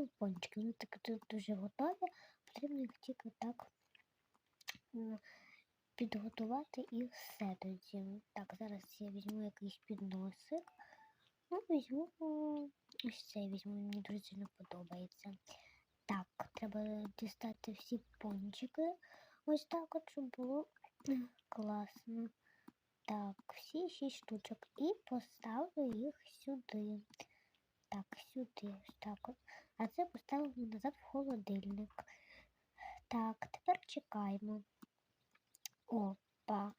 поставив пончики. Вони так дуже готові. Потрібно їх тільки так підготувати і все тоді. Так, зараз я візьму якийсь підносик. Ну, візьму ось цей візьму, мені дуже сильно подобається. Так, треба дістати всі пончики. Ось так от, щоб було класно. Так, всі шість штучок. І поставлю їх сюди. Так, сюди, ось так от. А це поставимо назад в холодильник. Так, тепер чекаємо. Опа,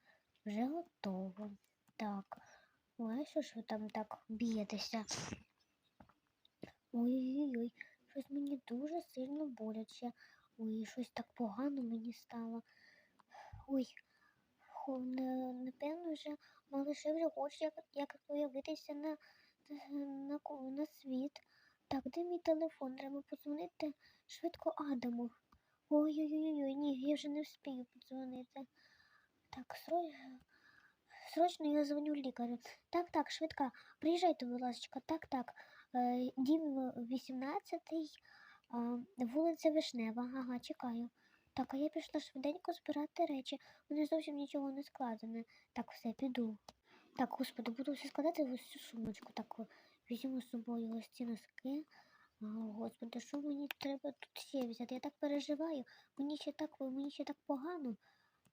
вже готово. Так. Ой, що ж ви там так б'єтеся? Ой-ой-ой, щось мені дуже сильно боляче. Ой, щось так погано мені стало. Ой, напевно, вже малише вже хоче як, як появитися на, на, ко- на світ. Так, де мій телефон? Треба подзвонити швидко Адаму. Ой-ой-ой, ні, я вже не встигаю подзвонити. Так, срочно, я дзвоню лікарю. Так, так, швидка, приїжджайте, будь ласка. Так, так. Е, Дім 18, вулиця Вишнева. Ага, чекаю. Так, а я пішла швиденько збирати речі. Вони зовсім нічого не складені. Так, все, піду. Так, господи, буду все складати в цю сумочку. Так, візьму з собою ось ці носки. О, господи, що мені треба тут ще взяти? Я так переживаю. Мені ще так, мені ще так погано.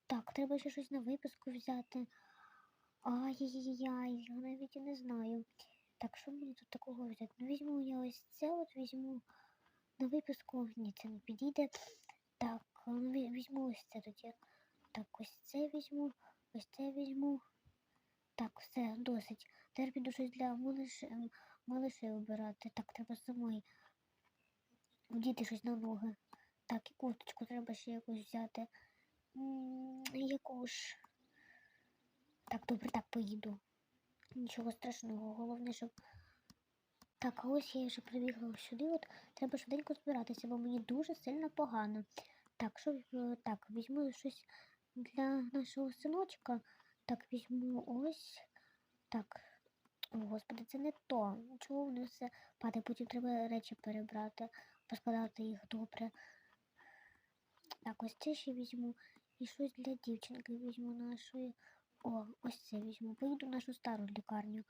Так, треба ще щось на виписку взяти. Ай-яй-яй, я навіть і не знаю. Так, що мені тут такого взяти? Ну, візьму я ось це от візьму на виписку. Ні, це не підійде. Так, ну, візьму ось це тоді. Так, ось це візьму, ось це візьму. Так, все, досить. Тепер піду щось для малиш... малишей обирати. Так, треба самої вдіти щось на ноги. Так, і курточку треба ще якусь взяти. Яку ж. Так, добре, так поїду. Нічого страшного, головне, щоб. Так, а ось я вже прибігла сюди. От треба швиденько збиратися, бо мені дуже сильно погано. Так, що е, так, візьму щось для нашого синочка. Так, візьму ось. Так. О, господи, це не то. Чого воно все падає? Потім треба речі перебрати, поскладати їх добре. Так, ось це ще візьму. І щось для дівчинки візьму нашої. О, ось це візьму. Поїду в нашу стару лікарню.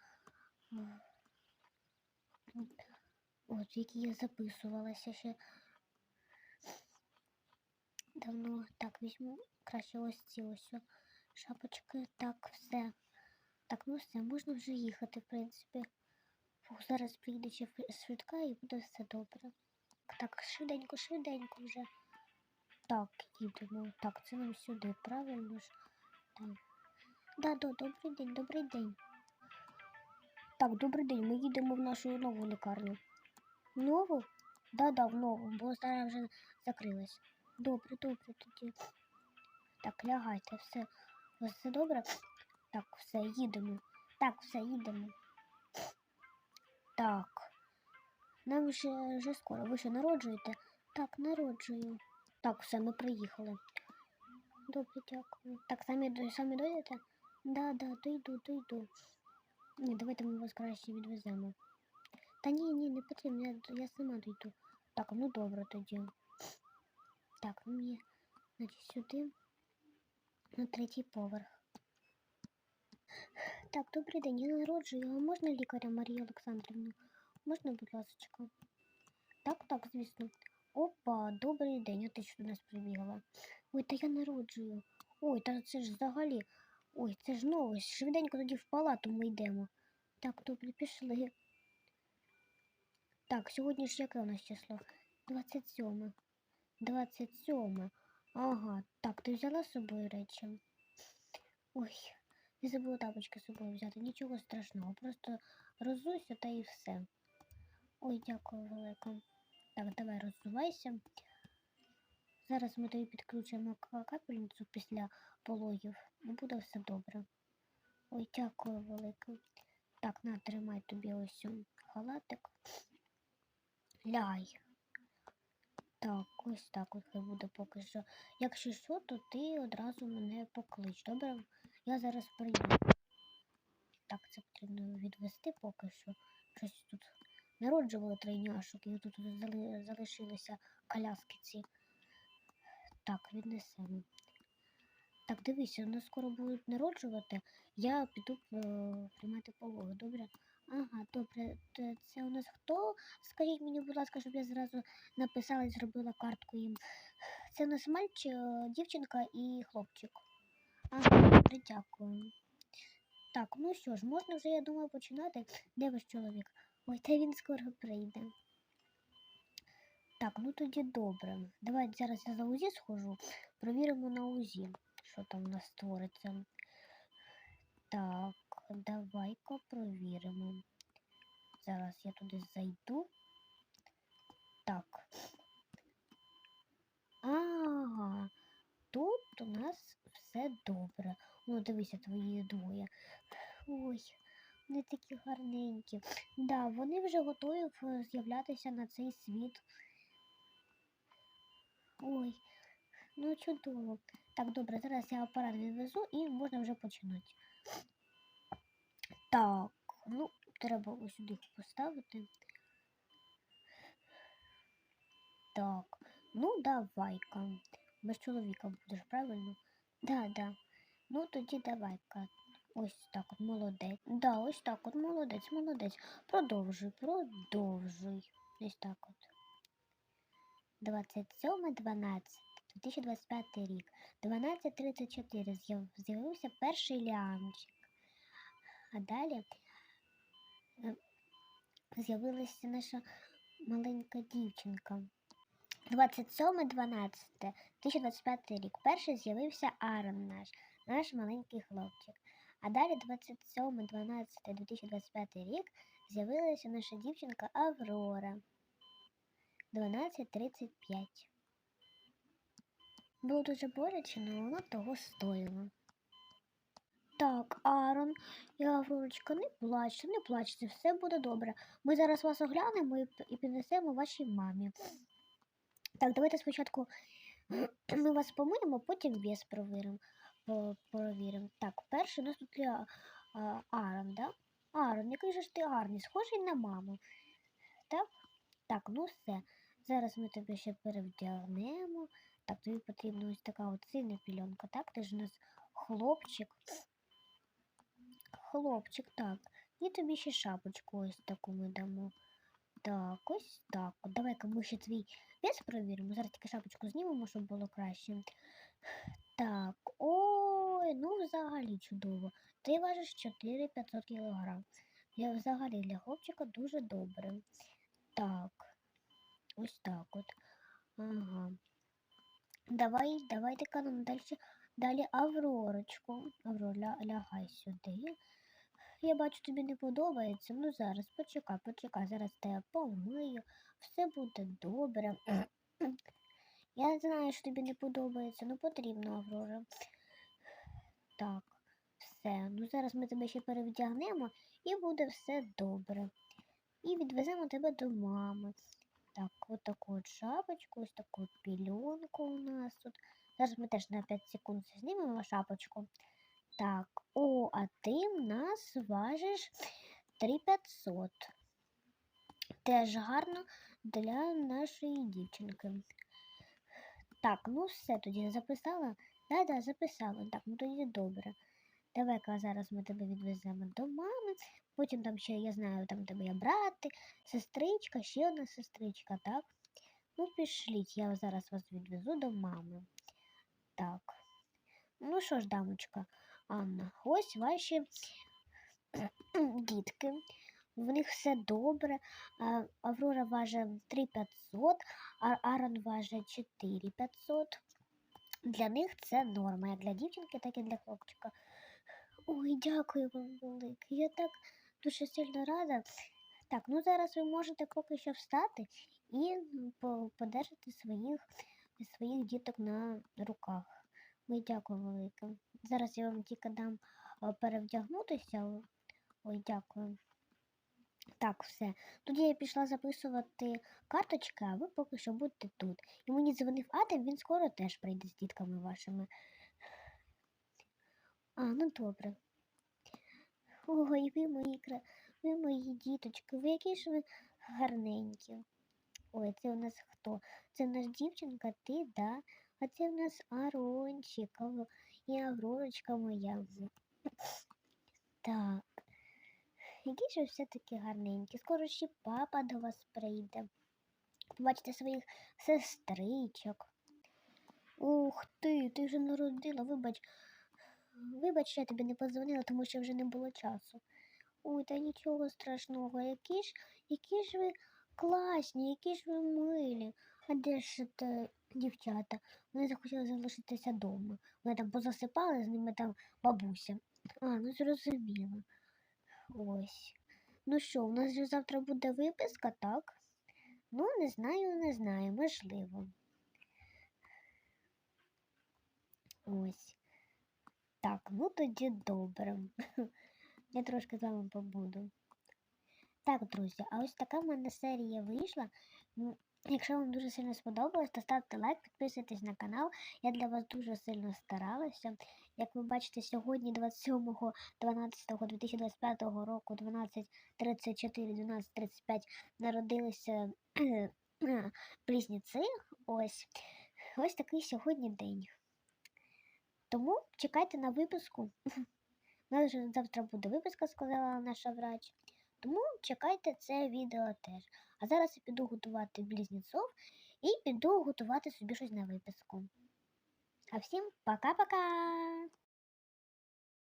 От, в якій я записувалася ще давно. Так, візьму краще ось ці ось шапочки. Так, все. Так, ну все, можна вже їхати, в принципі. Фух, зараз приїде ще швидка і буде все добре. Так, швиденько, швиденько вже. Так, їдемо. Так, це нам сюди, правильно ж? Так. Да, да, добрий день, добрий день. Так, добрий день. Ми їдемо в нашу нову лікарню. Нову? Да, да, в нову, бо стара вже закрилась. Добре, добре тоді. Так, лягайте, все. Все добре? Так, все, їдемо. Так, все, їдемо. Так. Нам вже, вже скоро. Ви що народжуєте? Так, народжую. Так, все, ми приїхали. Добре, дякую. Так, самі, самі дойдете? Да, да, дойду, дойду. Ні, давайте ми вас краще відвеземо. Та ні, ні, не потрібно, я, я сама дойду. Так, ну добре тоді. Так, ну мені, значить, сюди, на третій поверх. Так, добрий день, я народжую. Можна лікаря Марію Олександрівну? Можна, будь ласка? Так, так, звісно. Опа, добрий день, а ти що до нас прибігла? Ой, та я народжую. Ой, та це ж взагалі. Ой, це ж новость. Швиденько тоді в палату ми йдемо. Так, добре, пішли. Так, сьогодні ж яке у нас число? 27. 27. Ага, так, ти взяла з собою речі? Ой, я забула тапочки з собою взяти. Нічого страшного, просто розуйся та і все. Ой, дякую велике. Так, давай роззувайся. Зараз ми тобі підключимо капельницю після пологів і буде все добре. Ой, дякую велике. Так, на, тримай тобі ось халатик. Ляй. Так, ось так от буде поки що. Якщо що, то ти одразу мене поклич. Добре? Я зараз прийду. Так, це потрібно відвести поки що. Щось тут народжували тройняшок, і тут залишилися коляски ці. Так, віднесемо. Так, дивися, вони скоро будуть народжувати. Я піду е, приймати пологи, добре? Ага, добре. Це у нас хто? Скажіть мені, будь ласка, щоб я зразу написала і зробила картку їм. Це у нас мальчик, дівчинка і хлопчик. Ага, дякую. Так, ну що ж, можна вже, я думаю, починати. Де ваш чоловік? Ой, та він скоро прийде. Так, ну тоді добре. Давайте зараз я за УЗІ схожу. Провіримо на УЗІ, що там у нас створиться. Так, давай-ка провіримо. Зараз я туди зайду. Так. Ага, тут у нас все добре. Ну, дивися, твої двоє. Ой, вони такі гарненькі. Да, вони вже готові з'являтися на цей світ. Ой, ну чудово. Так, добре, зараз я апарат відвезу і можна вже починати. Так, ну, треба ось сюди поставити. Так, ну давай-ка. Без чоловіка будеш, правильно? Да, да. Ну тоді давай-ка. Ось так от молодець. Да, ось так от молодець, молодець. Продовжуй, продовжуй. Ось так от. 27, 12, 2025 рік. 12.34 з'яв- з'явився перший ліанчик. А далі е, з'явилася наша маленька дівчинка. 27.12, 2025 рік. Перший з'явився Аарон наш, наш маленький хлопчик. А далі 27.12.2025 рік з'явилася наша дівчинка Аврора. 12.35. Було дуже боляче, але воно того стоїло. Так, Аарон і Авророчка, не плачте, не плачте, все буде добре. Ми зараз вас оглянемо і піднесемо вашій мамі. Так, давайте спочатку ми вас помиємо, потім вес провіримо. Провіримо. Так, перший у нас тут є а, Аарон, да? Аарон, який же ж ти гарний, схожий на маму. Так? Так, ну все. Зараз ми тебе ще перевдягнемо. Так, тобі потрібна ось така от синя пільонка, так? Ти ж у нас хлопчик. Хлопчик, так. І тобі ще шапочку ось таку ми дамо. Так, ось так. Давай-ка ми ще твій вес провіримо. Зараз тільки шапочку знімемо, щоб було краще. Так, ой, ну взагалі чудово. Ти важиш 4500 кг. Я взагалі для хлопчика дуже добре. Так, ось так от. Ага. Давай, давайте-ка далі, далі Авророчку. Аврор, ля, лягай сюди. Я бачу, тобі не подобається. Ну зараз, почекай, почекай, зараз тебе помию. Все буде добре. Я знаю, що тобі не подобається, ну потрібно, Аврора. Так, все. Ну зараз ми тебе ще перевдягнемо і буде все добре. І відвеземо тебе до мами. Так, от таку от шапочку, ось таку от пільонку у нас тут. Зараз ми теж на 5 секунд знімемо шапочку. Так, о, а ти в нас важиш 3500. Теж гарно для нашої дівчинки. Так, ну все, тоді записала? Да-да, записала. Так, ну тоді добре. Давай-ка зараз ми тебе відвеземо до мами. Потім там ще, я знаю, там тебе є брати, сестричка, ще одна сестричка, так? Ну, пішліть, я зараз вас відвезу до мами. Так. Ну що ж, дамочка, Анна, ось ваші дітки. В них все добре. Аврора важить 3500, а Арон важить 4500. Для них це норма, як для дівчинки, так і для хлопчика. Ой, дякую вам велике. Я так дуже сильно рада. Так, ну зараз ви можете поки що встати і подержати своїх, своїх діток на руках. Ой, дякую велике. Зараз я вам тільки дам перевдягнутися. Ой, дякую. Так, все. Тоді я пішла записувати карточки, а ви поки що будьте тут. І мені дзвонив Адам, він скоро теж прийде з дітками вашими. А, ну добре. Ой, ви мої ви мої діточки, ви які ж ви гарненькі. Ой, це у нас хто? Це у нас дівчинка, ти, да? А це у нас Арончик і Авророчка моя. Так. Які ж ви все-таки гарненькі. Скоро ще папа до вас прийде. Побачите своїх сестричок. Ух ти, ти вже народила, вибач. Вибач, я тобі не подзвонила, тому що вже не було часу. Ой, та нічого страшного, які ж, які ж ви класні, які ж ви милі. А де ж те дівчата? Вони захотіли залишитися вдома. Вони там позасипали з ними там бабуся. А, ну зрозуміло. Ось. Ну що, у нас же завтра буде виписка, так? Ну, не знаю, не знаю, можливо. Ось. Так, ну тоді добре. Я трошки з вами побуду. Так, друзі, а ось така в мене серія вийшла. М, Якщо вам дуже сильно сподобалось, то ставте лайк, підписуйтесь на канал. Я для вас дуже сильно старалася. Як ви бачите, сьогодні 27.12.2025 року 12.34, 12.35 народилися близнюці. Ось. Ось такий сьогодні день. Тому чекайте на випуску. У нас вже завтра буде виписка, сказала наша врач. Тому чекайте це відео теж. А зараз я піду готувати близнецов і піду готувати собі щось на виписку. А всім пока-пока!